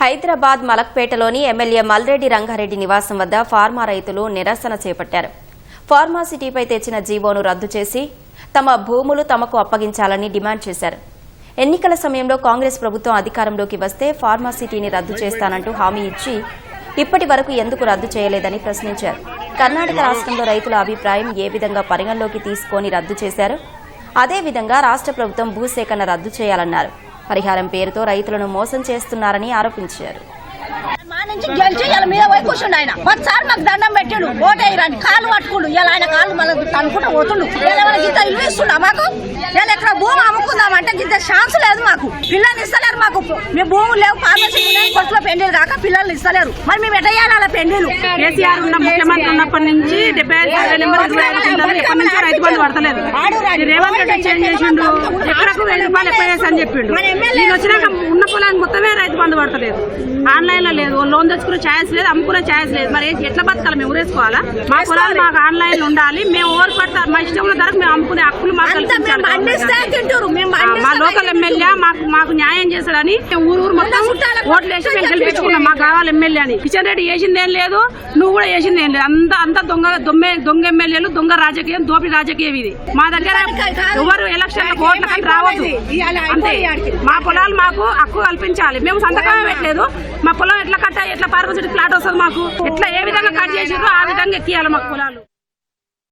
హైదరాబాద్ మలక్పేటలోని ఎమ్మెల్యే మల్రెడ్డి రంగారెడ్డి నివాసం వద్ద ఫార్మా రైతులు నిరసన చేపట్టారు. ఫార్మా సిటీపై తెచ్చిన జీవోను రద్దు చేసి తమ భూములు తమకు అప్పగించాలని డిమాండ్ చేశారు. ఎన్నికల సమయంలో కాంగ్రెస్ ప్రభుత్వం అధికారంలోకి వస్తే ఫార్మా సిటీని రద్దు చేస్తానంటూ హామీ ఇచ్చి ఇప్పటి వరకు ఎందుకు రద్దు చేయలేదని ప్రశ్నించారు. కర్ణాటక రాష్ట్రంలో రైతుల అభిప్రాయం ఏ విధంగా పరిగణలోకి తీసుకొని రద్దు చేశారు? అదేవిధంగా రాష్ట్ర ప్రభుత్వం భూసేకరణ రద్దు చేయాలన్నారు. పరిహారం పేరుతో రైతులను మోసం చేస్తున్నారని ఆరోపించారు. మా నుంచి గెలిచి ఇలా మీద పోయి కూర్చుండు ఆయన. ఒకసారి మాకు దండం పెట్టిండు. ఓటేయరాని కాలు పట్టుకుండు. ఇలా ఆయన కాలు మళ్ళీ తనుకుంటూ పోతుండు. ఇలా మనకి ఇంత ఇల్లు ఇస్తుండా మాకు? ఇలా ఎక్కడ భూమి అమ్ముకుందామంటే గిద్ద ఛాన్స్ లేదు మాకు. పిల్లలు ఇస్తలేరు మాకు. మేము భూములు లేవు ఫార్మసీ పెళ్ళిలు కాక పిల్లల్ని ఇస్తలేరు. మరి మేము ఎట్ట చేయాలి అలా పెళ్ళిలు కేసీఆర్ ఉన్న ముఖ్యమంత్రి ఉన్నప్పటి నుంచి డెబ్బై ఐదు నెంబర్ ఎప్పటి నుంచో రైతు బంధు పడతలేదు. రేవంత్ రెడ్డి చేంజ్ చేసిండు? ఎకరకు వెయ్యి రూపాయలు ఎక్కువ చేసి చెప్పిండు. నేను వచ్చినాక ఉన్న పొలానికి మొత్తమే రైతు బంధు పడతలేదు. ఆన్లైన్లో లేదు లోన్ తెచ్చుకునే ఛాయిస్ లేదు అమ్ముకునే ఛాయిస్ లేదు. మరి ఎట్లా బతకాలి మేము? ఊరేసుకోవాలా? మా పొలాలు మాకు ఆన్లైన్లో ఉండాలి. మేము ఓవర్ పడతా మా ఇష్టం ధరకు మేము అమ్ముకునే హక్కులు మాకు మా లోకల్ ఎమ్మెల్యే మాకు మాకు న్యాయం మేము ఊరు ఊరు మొత్తం ఓట్లు వేసి గెలిపించుకున్నాం మాకు కావాలి ఎమ్మెల్యే అని. కిషన్ రెడ్డి చేసింది ఏం లేదు నువ్వు కూడా చేసింది ఏం లేదు. అంత అంత దొంగ దొమ్మె దొంగ ఎమ్మెల్యేలు దొంగ రాజకీయం దోపిడి రాజకీయం ఇది. మా దగ్గర ఎవరు ఎలక్షన్ ఓట్లకి రావద్దు. అంతే. మా పొలాలు మాకు హక్కు కల్పించాలి. మేము సంతకమే పెట్టలేదు. మా పొలం ఎట్లా కట్ట ఎట్లా పార్వసిటీ ఫ్లాట్ వస్తుంది మాకు. ఎట్లా ఏ విధంగా కట్ చేసారో ఆ విధంగా ఎక్కియాలి మాకు పొలాలు.